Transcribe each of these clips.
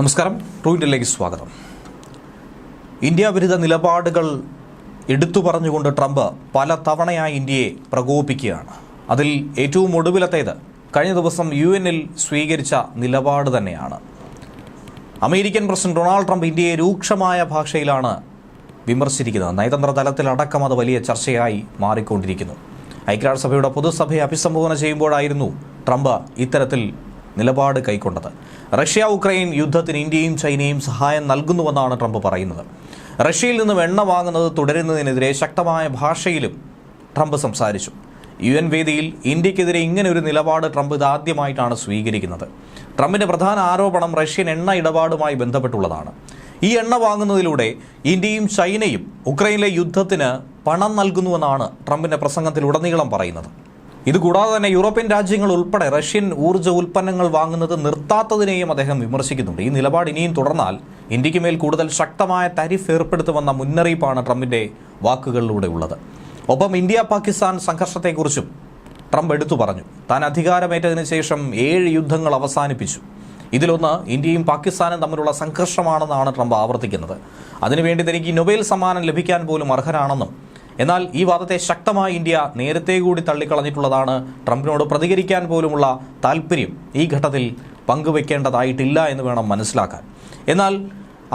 നമസ്കാരം. ട്രൂ ഇന്ത്യയിലേക്ക് സ്വാഗതം. ഇന്ത്യ വിരുദ്ധ നിലപാടുകൾ എടുത്തു പറഞ്ഞുകൊണ്ട് ട്രംപ് പല തവണയായി ഇന്ത്യയെ പ്രകോപിക്കുകയാണ് അതിൽ ഏറ്റവും ഒടുവിലത്തേത് കഴിഞ്ഞ ദിവസം യു എനിൽ സ്വീകരിച്ച നിലപാട് തന്നെയാണ്. അമേരിക്കൻ പ്രസിഡന്റ് ഡൊണാൾഡ് ട്രംപ് ഇന്ത്യയെ രൂക്ഷമായ ഭാഷയിലാണ് വിമർശിച്ചിരിക്കുന്നത്. നയതന്ത്ര തലത്തിലടക്കം അത് വലിയ ചർച്ചയായി മാറിക്കൊണ്ടിരിക്കുന്നു. ഐക്യരാഷ്ട്രസഭയുടെ പൊതുസഭയെ അഭിസംബോധന ചെയ്യുമ്പോഴായിരുന്നു ട്രംപ് ഇത്തരത്തിൽ നിലപാട് കൈക്കൊണ്ടത്. റഷ്യ ഉക്രൈൻ യുദ്ധത്തിന് ഇന്ത്യയും ചൈനയും സഹായം നൽകുന്നുവെന്നാണ് ട്രംപ് പറയുന്നത്. റഷ്യയിൽ നിന്നും എണ്ണ വാങ്ങുന്നത് തുടരുന്നതിനെതിരെ ശക്തമായ ഭാഷയിലും ട്രംപ് സംസാരിച്ചു. യു എൻ വേദിയിൽ ഇന്ത്യക്കെതിരെ ഇങ്ങനെ ഒരു നിലപാട് ട്രംപ് ഇതാദ്യമായിട്ടാണ് സ്വീകരിക്കുന്നത്. ട്രംപിന്റെ പ്രധാന ആരോപണം റഷ്യൻ എണ്ണ ഇടപാടുമായി ബന്ധപ്പെട്ടുള്ളതാണ്. ഈ എണ്ണ വാങ്ങുന്നതിലൂടെ ഇന്ത്യയും ചൈനയും ഉക്രൈനിലെ യുദ്ധത്തിന് പണം നൽകുന്നുവെന്നാണ് ട്രംപിന്റെ പ്രസംഗത്തിൽ ഉടനീളം പറയുന്നത്. ഇതുകൂടാതെ തന്നെ യൂറോപ്യൻ രാജ്യങ്ങൾ ഉൾപ്പെടെ റഷ്യൻ ഊർജ ഉൽപ്പന്നങ്ങൾ വാങ്ങുന്നത് നിർത്താത്തതിനെയും അദ്ദേഹം വിമർശിക്കുന്നുണ്ട്. ഈ നിലപാട് ഇനിയും തുടർന്നാൽ ഇന്ത്യയ്ക്ക് മേൽ കൂടുതൽ ശക്തമായ തരിഫ് ഏർപ്പെടുത്തുമെന്ന മുന്നറിയിപ്പാണ് ട്രംപിന്റെ വാക്കുകളിലൂടെ ഉള്ളത്. ഒപ്പം ഇന്ത്യ പാകിസ്ഥാൻ സംഘർഷത്തെക്കുറിച്ചും ട്രംപ് എടുത്തു പറഞ്ഞു. താൻ അധികാരമേറ്റതിനു ശേഷം ഏഴ് യുദ്ധങ്ങൾ അവസാനിപ്പിച്ചു. ഇതിലൊന്ന് ഇന്ത്യയും പാകിസ്ഥാനും തമ്മിലുള്ള സംഘർഷമാണെന്നാണ് ട്രംപ് ആവർത്തിക്കുന്നത്. അതിനുവേണ്ടി തനിക്ക് നൊബേൽ സമ്മാനം ലഭിക്കാൻ പോലും അർഹനാണെന്നും എന്നാൽ ഈ വാദത്തെ ശക്തമായി ഇന്ത്യ നേരത്തെ കൂടി തള്ളിക്കളഞ്ഞിട്ടുള്ളതാണ് ട്രംപിനോട് പ്രതികരിക്കാൻ പോലുമുള്ള താല്പര്യം ഈ ഘട്ടത്തിൽ പങ്കുവെക്കേണ്ടതായിട്ടില്ല എന്ന് വേണം മനസ്സിലാക്കാൻ. എന്നാൽ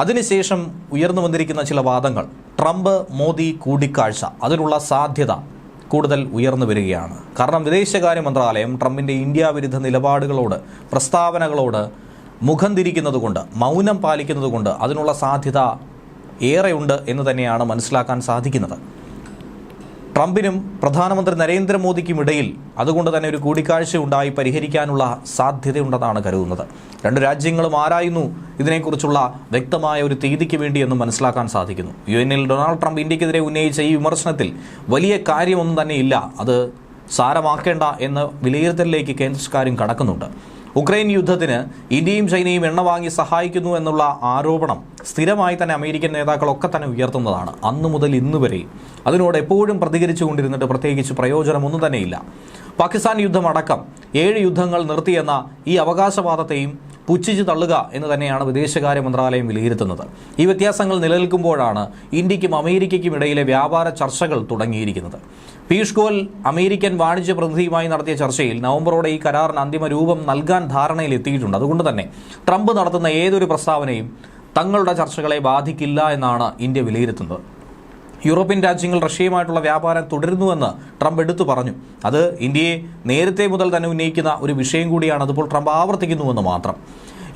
അതിനുശേഷം ഉയർന്നു വന്നിരിക്കുന്ന ചില വാദങ്ങൾ ട്രംപ് മോദി കൂടിക്കാഴ്ച അതിനുള്ള സാധ്യത കൂടുതൽ ഉയർന്നു വരികയാണ്. കാരണം വിദേശകാര്യ മന്ത്രാലയം ട്രംപിന്റെ ഇന്ത്യ വിരുദ്ധ നിലപാടുകളോട് പ്രസ്താവനകളോട് മുഖം തിരിക്കുന്നതുകൊണ്ട് മൗനം പാലിക്കുന്നതുകൊണ്ട് അതിനുള്ള സാധ്യത ഏറെയുണ്ട് എന്ന് തന്നെയാണ് മനസ്സിലാക്കാൻ സാധിക്കുന്നത്. ട്രംപിനും പ്രധാനമന്ത്രി നരേന്ദ്രമോദിക്കും ഇടയിൽ അതുകൊണ്ട് തന്നെ ഒരു കൂടിക്കാഴ്ച ഉണ്ടായി പരിഹരിക്കാനുള്ള സാധ്യതയുണ്ടെന്നാണ് കരുതുന്നത്. രണ്ട് രാജ്യങ്ങളും ആരായുന്നു ഇതിനെക്കുറിച്ചുള്ള വ്യക്തമായ ഒരു തീയതിക്ക് വേണ്ടി എന്ന് മനസ്സിലാക്കാൻ സാധിക്കുന്നു. യു എന്നിൽ ഡൊണാൾഡ് ട്രംപ് ഇന്ത്യക്കെതിരെ ഉന്നയിച്ച ഈ വിമർശനത്തിൽ വലിയ കാര്യമൊന്നും തന്നെ ഇല്ല അത് സാരമാക്കേണ്ട എന്ന വിലയിരുത്തലിലേക്ക് കേന്ദ്ര സർക്കാരും കടക്കുന്നുണ്ട്. ഉക്രൈൻ യുദ്ധത്തിന് ഇന്ത്യയും ചൈനയും എണ്ണ വാങ്ങി സഹായിക്കുന്നു എന്നുള്ള ആരോപണം സ്ഥിരമായി തന്നെ അമേരിക്കൻ നേതാക്കളൊക്കെ തന്നെ ഉയർത്തുന്നതാണ് അന്നു മുതൽ ഇന്ന് വരെ. അതിനോട് എപ്പോഴും പ്രതികരിച്ചുകൊണ്ടിരുന്നിട്ട് പ്രത്യേകിച്ച് പ്രയോജനമൊന്നും തന്നെയില്ല. പാകിസ്ഥാൻ യുദ്ധമടക്കം ഏഴ് യുദ്ധങ്ങൾ നിർത്തിയെന്ന ഈ അവകാശവാദത്തെയും പുച്ഛിച്ചു തള്ളുക എന്ന് തന്നെയാണ് വിദേശകാര്യ മന്ത്രാലയം വിലയിരുത്തുന്നത്. ഈ വ്യത്യാസങ്ങൾ നിലനിൽക്കുമ്പോഴാണ് ഇന്ത്യക്കും അമേരിക്കയ്ക്കും ഇടയിലെ വ്യാപാര ചർച്ചകൾ തുടങ്ങിയിരിക്കുന്നത്. പീയൂഷ് ഗോയൽ അമേരിക്കൻ വാണിജ്യ പ്രതിനിധിയുമായി നടത്തിയ ചർച്ചയിൽ നവംബറോടെ ഈ കരാറിന് അന്തിമ രൂപം നൽകാൻ ധാരണയിലെത്തിയിട്ടുണ്ട്. അതുകൊണ്ട് തന്നെ ട്രംപ് നടത്തുന്ന ഏതൊരു പ്രസ്താവനയും തങ്ങളുടെ ചർച്ചകളെ ബാധിക്കില്ല എന്നാണ് ഇന്ത്യ വിലയിരുത്തുന്നത്. യൂറോപ്യൻ രാജ്യങ്ങൾ റഷ്യയുമായിട്ടുള്ള വ്യാപാരം തുടരുന്നുവെന്ന് ട്രംപ് എടുത്തു പറഞ്ഞു. അത് ഇന്ത്യയെ നേരത്തെ മുതൽ തന്നെ ഉന്നയിക്കുന്ന ഒരു വിഷയം കൂടിയാണ്. അതിപ്പോൾ ട്രംപ് ആവർത്തിക്കുന്നുവെന്ന് മാത്രം.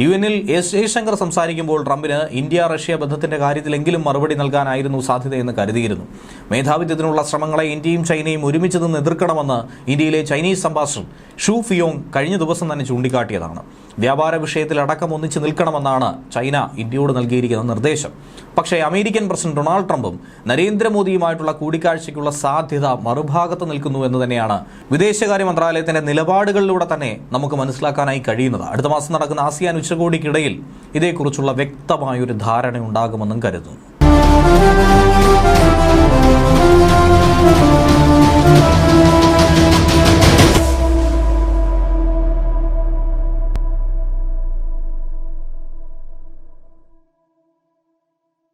യു എന്നിൽ എസ് ജയശങ്കർ സംസാരിക്കുമ്പോൾ ട്രംപിന് ഇന്ത്യ റഷ്യ ബന്ധത്തിന്റെ കാര്യത്തിലെങ്കിലും മറുപടി നൽകാനായിരുന്നു സാധ്യതയെന്ന് കരുതിയിരുന്നു. മേധാവിത്വത്തിനുള്ള ശ്രമങ്ങളെ ഇന്ത്യയും ചൈനയും ഒരുമിച്ച് നിന്ന് എതിർക്കണമെന്ന് ഇന്ത്യയിലെ ചൈനീസ് അംബാസഡർ ഷൂ ഫിയോങ് കഴിഞ്ഞ ദിവസം തന്നെ ചൂണ്ടിക്കാട്ടിയതാണ്. വ്യാപാര വിഷയത്തിൽ അടക്കം ഒന്നിച്ച് നിൽക്കണമെന്നാണ് ചൈന ഇന്ത്യയോട് നൽകിയിരിക്കുന്ന നിർദ്ദേശം. പക്ഷേ അമേരിക്കൻ പ്രസിഡന്റ് ഡൊണാൾഡ് ട്രംപും നരേന്ദ്രമോദിയുമായിട്ടുള്ള കൂടിക്കാഴ്ചയ്ക്കുള്ള സാധ്യത മറുഭാഗത്ത് നിൽക്കുന്നു എന്ന് തന്നെയാണ് വിദേശകാര്യ മന്ത്രാലയത്തിന്റെ നിലപാടുകളിലൂടെ തന്നെ നമുക്ക് മനസ്സിലാക്കാനായി കഴിയുന്നത്. അടുത്ത മാസം നടക്കുന്ന ആസിയാൻ ഉച്ചകോടിക്കിടയിൽ ഇതേക്കുറിച്ചുള്ള വ്യക്തമായൊരു ധാരണയുണ്ടാകുമെന്നും കരുതുന്നു.